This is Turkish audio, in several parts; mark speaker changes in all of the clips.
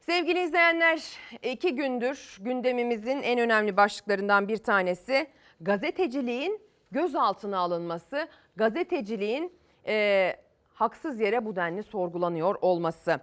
Speaker 1: Sevgili izleyenler, iki gündür gündemimizin en önemli başlıklarından bir tanesi gazeteciliğin gözaltına alınması, gazeteciliğin e, haksız yere bu denli sorgulanıyor olması.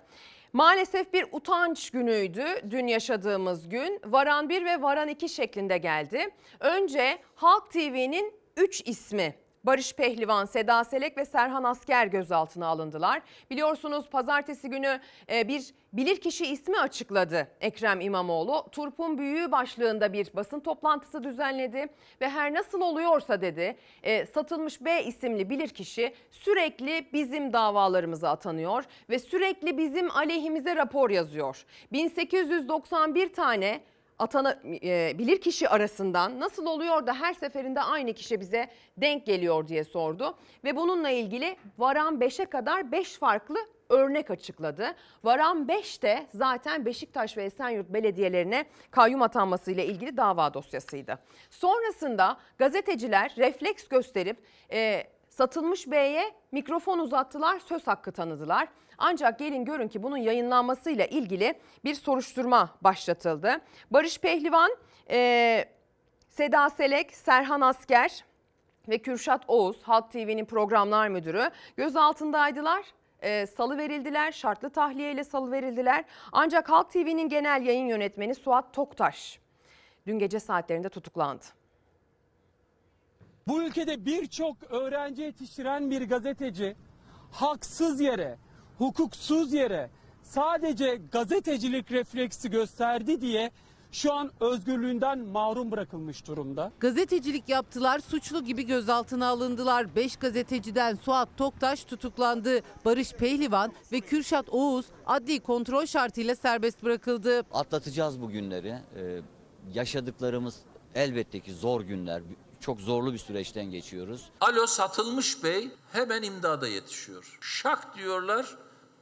Speaker 1: Maalesef bir utanç günüydü dün yaşadığımız gün. Varan 1 ve Varan 2 şeklinde geldi. Önce Halk TV'nin 3 ismi Barış Pehlivan, Seda Selek ve Serhan Asker gözaltına alındılar. Biliyorsunuz pazartesi günü e, bir bilirkişi ismi açıkladı Ekrem İmamoğlu. Turp'un büyüğü başlığında bir basın toplantısı düzenledi ve her nasıl oluyorsa dedi e, satılmış B isimli bilirkişi sürekli bizim davalarımıza atanıyor ve sürekli bizim aleyhimize rapor yazıyor. 1891 tane atana e, kişi arasından nasıl oluyor da her seferinde aynı kişi bize denk geliyor diye sordu ve bununla ilgili Varan 5'e kadar 5 farklı örnek açıkladı. Varan 5 de zaten Beşiktaş ve Esenyurt belediyelerine kayyum atanmasıyla ilgili dava dosyasıydı. Sonrasında gazeteciler refleks gösterip e, satılmış B'ye mikrofon uzattılar, söz hakkı tanıdılar. Ancak gelin görün ki bunun yayınlanmasıyla ilgili bir soruşturma başlatıldı. Barış Pehlivan, e, Seda Selek, Serhan Asker ve Kürşat Oğuz Halk TV'nin programlar müdürü gözaltındaydılar. E, salı verildiler, şartlı tahliyeyle salı verildiler. Ancak Halk TV'nin genel yayın yönetmeni Suat Toktaş dün gece saatlerinde tutuklandı.
Speaker 2: Bu ülkede birçok öğrenci yetiştiren bir gazeteci haksız yere, hukuksuz yere sadece gazetecilik refleksi gösterdi diye şu an özgürlüğünden mahrum bırakılmış durumda.
Speaker 3: Gazetecilik yaptılar, suçlu gibi gözaltına alındılar. 5 gazeteciden Suat Toktaş tutuklandı. Barış Pehlivan ve Kürşat Oğuz adli kontrol şartıyla serbest bırakıldı.
Speaker 4: atlatacağız bu günleri. Ee, yaşadıklarımız elbette ki zor günler. Çok zorlu bir süreçten geçiyoruz.
Speaker 5: Alo satılmış bey hemen imdada yetişiyor. Şak diyorlar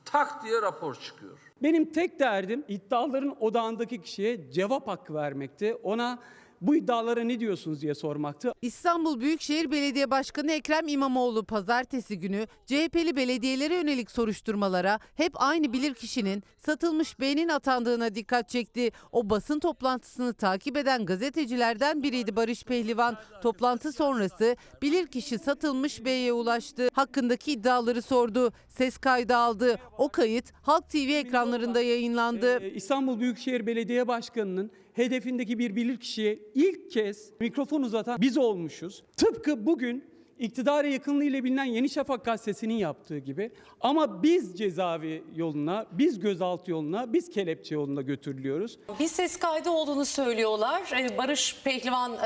Speaker 5: tak diye rapor çıkıyor.
Speaker 2: Benim tek derdim iddiaların odağındaki kişiye cevap hakkı vermekti. Ona bu iddialara ne diyorsunuz diye sormaktı.
Speaker 3: İstanbul Büyükşehir Belediye Başkanı Ekrem İmamoğlu pazartesi günü CHP'li belediyelere yönelik soruşturmalara hep aynı bilirkişinin satılmış B'nin atandığına dikkat çekti. O basın toplantısını takip eden gazetecilerden biriydi Barış Pehlivan. Toplantı sonrası bilirkişi satılmış B'ye ulaştı. Hakkındaki iddiaları sordu. Ses kaydı aldı. O kayıt Halk TV ekranlarında yayınlandı.
Speaker 2: Ee, İstanbul Büyükşehir Belediye Başkanı'nın hedefindeki bir bilirkişiye ilk kez mikrofon uzatan biz olmuşuz. Tıpkı bugün iktidara yakınlığıyla bilinen Yeni Şafak gazetesinin yaptığı gibi ama biz cezaevi yoluna, biz gözaltı yoluna, biz kelepçe yoluna götürülüyoruz.
Speaker 6: Bir ses kaydı olduğunu söylüyorlar. Ee, Barış Pehlivan e,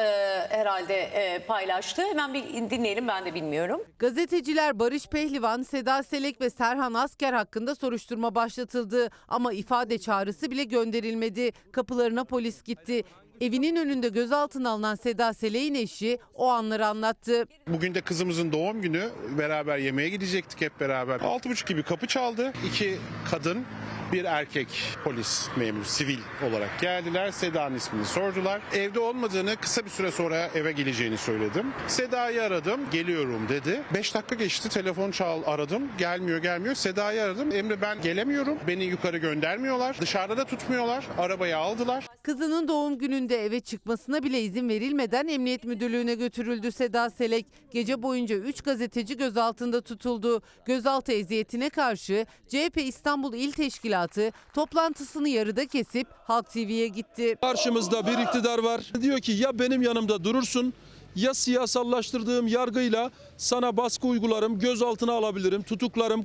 Speaker 6: herhalde e, paylaştı. Hemen bir dinleyelim ben de bilmiyorum.
Speaker 3: Gazeteciler Barış Pehlivan, Seda Selek ve Serhan Asker hakkında soruşturma başlatıldı ama ifade çağrısı bile gönderilmedi. Kapılarına polis gitti. Evinin önünde gözaltına alınan Seda Selek'in eşi o anları anlattı.
Speaker 7: Bugün de kızımızın doğum günü. Beraber yemeğe gidecektik hep beraber. Altı buçuk gibi kapı çaldı. İki kadın, bir erkek polis memuru, sivil olarak geldiler. Seda'nın ismini sordular. Evde olmadığını kısa bir süre sonra eve geleceğini söyledim. Seda'yı aradım. Geliyorum dedi. Beş dakika geçti. Telefon çal aradım. Gelmiyor gelmiyor. Seda'yı aradım. Emre ben gelemiyorum. Beni yukarı göndermiyorlar. Dışarıda da tutmuyorlar. Arabayı aldılar.
Speaker 3: Kızının doğum gününde eve çıkmasına bile izin verilmeden emniyet müdürlüğüne götürüldü Seda Selek. Gece boyunca 3 gazeteci gözaltında tutuldu. Gözaltı eziyetine karşı CHP İstanbul İl Teşkilatı toplantısını yarıda kesip Halk TV'ye gitti.
Speaker 8: Karşımızda bir iktidar var. Diyor ki ya benim yanımda durursun ya siyasallaştırdığım yargıyla sana baskı uygularım, gözaltına alabilirim, tutuklarım.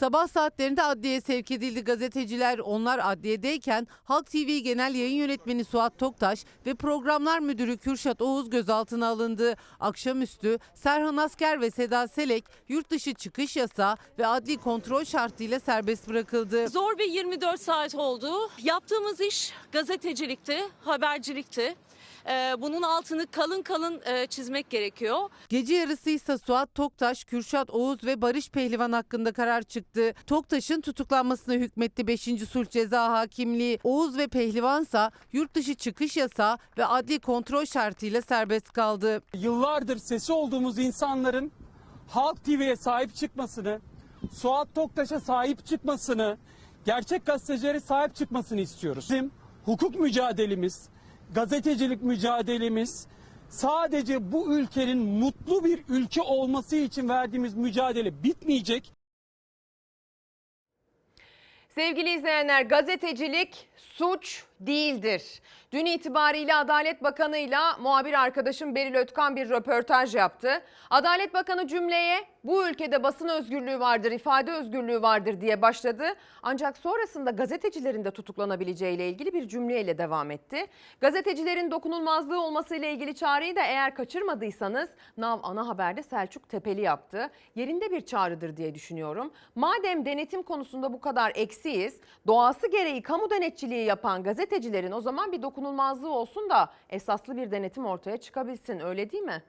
Speaker 3: Sabah saatlerinde adliyeye sevk edildi gazeteciler. Onlar adliyedeyken Halk TV Genel Yayın Yönetmeni Suat Toktaş ve Programlar Müdürü Kürşat Oğuz gözaltına alındı. Akşamüstü Serhan Asker ve Seda Selek yurt dışı çıkış yasağı ve adli kontrol şartıyla serbest bırakıldı.
Speaker 6: Zor bir 24 saat oldu. Yaptığımız iş gazetecilikti, habercilikti. Ee, bunun altını kalın kalın e, çizmek gerekiyor.
Speaker 3: Gece yarısıysa Suat Toktaş, Kürşat Oğuz ve Barış Pehlivan hakkında karar çıktı. Toktaş'ın tutuklanmasına hükmetti 5. Sulh Ceza Hakimliği. Oğuz ve Pehlivansa yurt dışı çıkış yasağı ve adli kontrol şartıyla serbest kaldı.
Speaker 2: Yıllardır sesi olduğumuz insanların Halk TV'ye sahip çıkmasını, Suat Toktaş'a sahip çıkmasını, gerçek gazetecilere sahip çıkmasını istiyoruz. Bizim hukuk mücadelemiz, gazetecilik mücadelemiz sadece bu ülkenin mutlu bir ülke olması için verdiğimiz mücadele bitmeyecek.
Speaker 1: Sevgili izleyenler gazetecilik suç değildir. Dün itibariyle Adalet Bakanı ile muhabir arkadaşım Beril Ötkan bir röportaj yaptı. Adalet Bakanı cümleye bu ülkede basın özgürlüğü vardır, ifade özgürlüğü vardır diye başladı. Ancak sonrasında gazetecilerin de tutuklanabileceği ile ilgili bir cümleyle devam etti. Gazetecilerin dokunulmazlığı olmasıyla ilgili çağrıyı da eğer kaçırmadıysanız NAV ana haberde Selçuk Tepeli yaptı. Yerinde bir çağrıdır diye düşünüyorum. Madem denetim konusunda bu kadar eksiyiz, doğası gereği kamu denetçiliği yapan gazetecilerin o zaman bir dokunulmazlığı olsun da esaslı bir denetim ortaya çıkabilsin öyle değil mi?